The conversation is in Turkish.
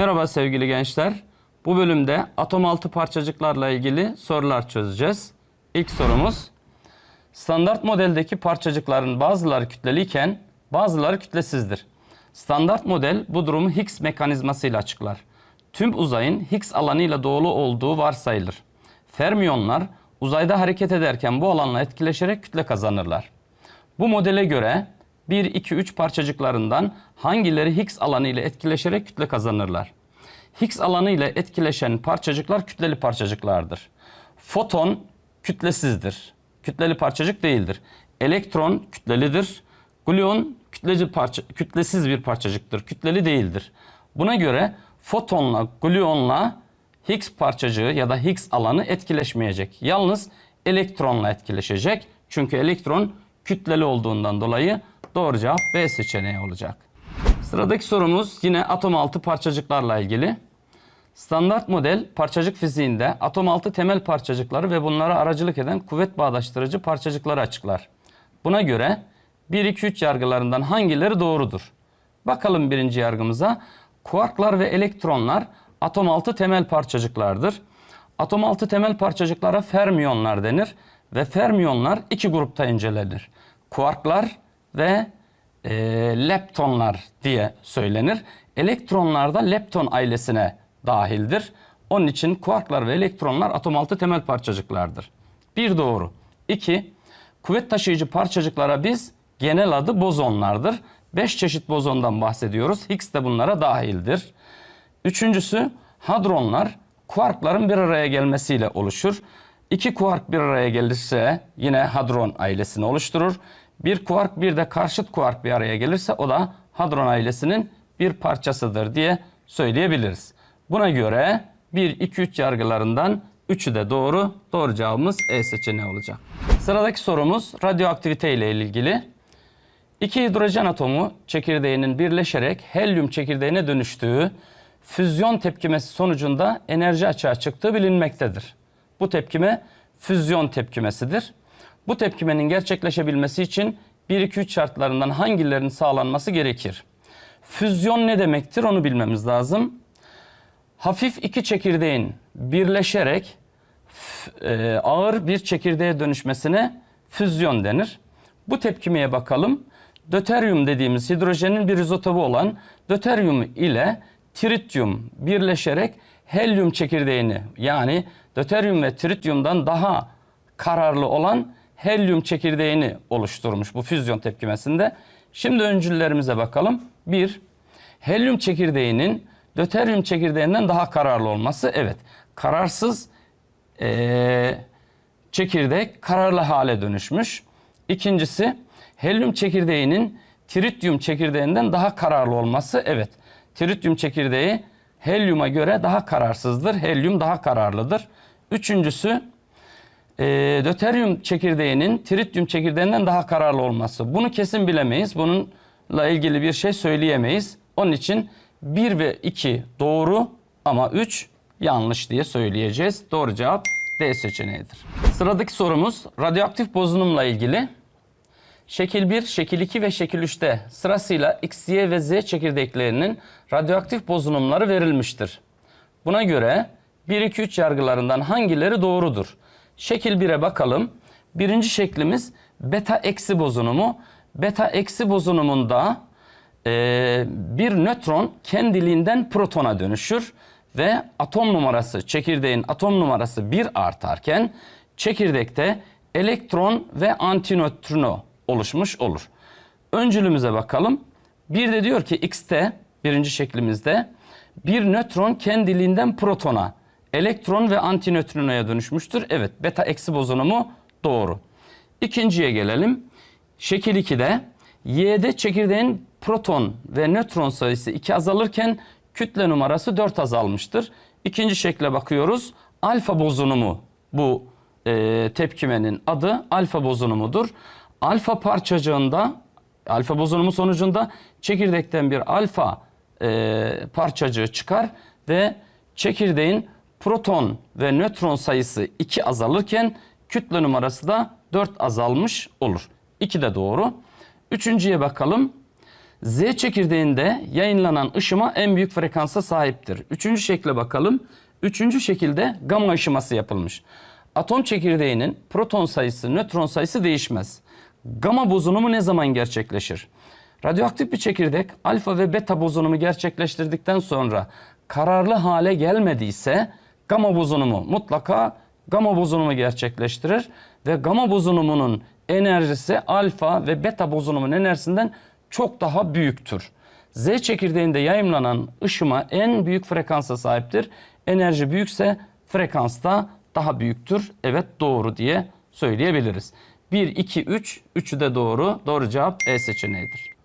Merhaba sevgili gençler. Bu bölümde atom altı parçacıklarla ilgili sorular çözeceğiz. İlk sorumuz. Standart modeldeki parçacıkların bazıları kütleliyken bazıları kütlesizdir. Standart model bu durumu Higgs mekanizmasıyla açıklar. Tüm uzayın Higgs alanıyla dolu olduğu varsayılır. Fermiyonlar uzayda hareket ederken bu alanla etkileşerek kütle kazanırlar. Bu modele göre 1, 2, 3 parçacıklarından hangileri Higgs alanı ile etkileşerek kütle kazanırlar? Higgs alanı ile etkileşen parçacıklar kütleli parçacıklardır. Foton kütlesizdir. Kütleli parçacık değildir. Elektron kütlelidir. Gluon kütleci parça, kütlesiz bir parçacıktır. Kütleli değildir. Buna göre fotonla, gluonla Higgs parçacığı ya da Higgs alanı etkileşmeyecek. Yalnız elektronla etkileşecek. Çünkü elektron kütleli olduğundan dolayı doğru cevap B seçeneği olacak. Sıradaki sorumuz yine atom altı parçacıklarla ilgili. Standart model parçacık fiziğinde atom altı temel parçacıkları ve bunlara aracılık eden kuvvet bağdaştırıcı parçacıkları açıklar. Buna göre 1 2 3 yargılarından hangileri doğrudur? Bakalım birinci yargımıza. Kuarklar ve elektronlar atom altı temel parçacıklardır. Atom altı temel parçacıklara fermiyonlar denir ve fermiyonlar iki grupta incelenir. Kuarklar ve e, leptonlar diye söylenir. Elektronlar da lepton ailesine dahildir. Onun için kuarklar ve elektronlar atom altı temel parçacıklardır. Bir doğru. İki, kuvvet taşıyıcı parçacıklara biz genel adı bozonlardır. Beş çeşit bozondan bahsediyoruz. Higgs de bunlara dahildir. Üçüncüsü hadronlar kuarkların bir araya gelmesiyle oluşur. İki kuark bir araya gelirse yine hadron ailesini oluşturur. Bir kuark bir de karşıt kuark bir araya gelirse o da hadron ailesinin bir parçasıdır diye söyleyebiliriz. Buna göre 1, 2, 3 yargılarından 3'ü de doğru. Doğru cevabımız E seçeneği olacak. Sıradaki sorumuz radyoaktivite ile ilgili. İki hidrojen atomu çekirdeğinin birleşerek helyum çekirdeğine dönüştüğü füzyon tepkimesi sonucunda enerji açığa çıktığı bilinmektedir. Bu tepkime füzyon tepkimesidir. Bu tepkimenin gerçekleşebilmesi için 1-2-3 şartlarından hangilerinin sağlanması gerekir? Füzyon ne demektir onu bilmemiz lazım. Hafif iki çekirdeğin birleşerek e, ağır bir çekirdeğe dönüşmesine füzyon denir. Bu tepkimeye bakalım. Döteryum dediğimiz hidrojenin bir izotopu olan döteryum ile trityum birleşerek helyum çekirdeğini yani döteryum ve trityumdan daha kararlı olan helyum çekirdeğini oluşturmuş bu füzyon tepkimesinde. Şimdi öncüllerimize bakalım. Bir, helyum çekirdeğinin döteryum çekirdeğinden daha kararlı olması. Evet, kararsız eee, çekirdek kararlı hale dönüşmüş. İkincisi, helyum çekirdeğinin trityum çekirdeğinden daha kararlı olması. Evet, trityum çekirdeği helyuma göre daha kararsızdır. Helyum daha kararlıdır. Üçüncüsü, e, döteryum çekirdeğinin trityum çekirdeğinden daha kararlı olması. Bunu kesin bilemeyiz. Bununla ilgili bir şey söyleyemeyiz. Onun için 1 ve 2 doğru ama 3 yanlış diye söyleyeceğiz. Doğru cevap D seçeneğidir. Sıradaki sorumuz radyoaktif bozunumla ilgili. Şekil 1, şekil 2 ve şekil 3'te sırasıyla X, Y ve Z çekirdeklerinin radyoaktif bozunumları verilmiştir. Buna göre 1, 2, 3 yargılarından hangileri doğrudur? Şekil 1'e bakalım. Birinci şeklimiz beta eksi bozunumu. Beta eksi bozunumunda eee, bir nötron kendiliğinden protona dönüşür ve atom numarası çekirdeğin atom numarası 1 artarken çekirdekte elektron ve antinötrino oluşmuş olur. Öncülümüze bakalım. Bir de diyor ki X'te birinci şeklimizde bir nötron kendiliğinden protona, elektron ve antinötrinoya dönüşmüştür. Evet beta eksi bozunumu doğru. İkinciye gelelim. Şekil 2'de Y'de çekirdeğin proton ve nötron sayısı 2 azalırken kütle numarası 4 azalmıştır. İkinci şekle bakıyoruz. Alfa bozunumu bu e, tepkimenin adı alfa bozunumudur. Alfa parçacığında alfa bozunumu sonucunda çekirdekten bir alfa e, parçacığı çıkar ve çekirdeğin proton ve nötron sayısı 2 azalırken kütle numarası da 4 azalmış olur. 2 de doğru. Üçüncüye bakalım. Z çekirdeğinde yayınlanan ışıma en büyük frekansa sahiptir. Üçüncü şekle bakalım. Üçüncü şekilde gamma ışıması yapılmış. Atom çekirdeğinin proton sayısı, nötron sayısı değişmez. Gamma bozunumu ne zaman gerçekleşir? Radyoaktif bir çekirdek alfa ve beta bozunumu gerçekleştirdikten sonra kararlı hale gelmediyse gamma bozunumu mutlaka gamma bozunumu gerçekleştirir ve gamma bozunumunun enerjisi alfa ve beta bozunumun enerjisinden çok daha büyüktür. Z çekirdeğinde yayımlanan ışıma en büyük frekansa sahiptir. Enerji büyükse frekans da daha büyüktür. Evet doğru diye söyleyebiliriz. 1, 2, 3, üçü de doğru. Doğru cevap E seçeneğidir.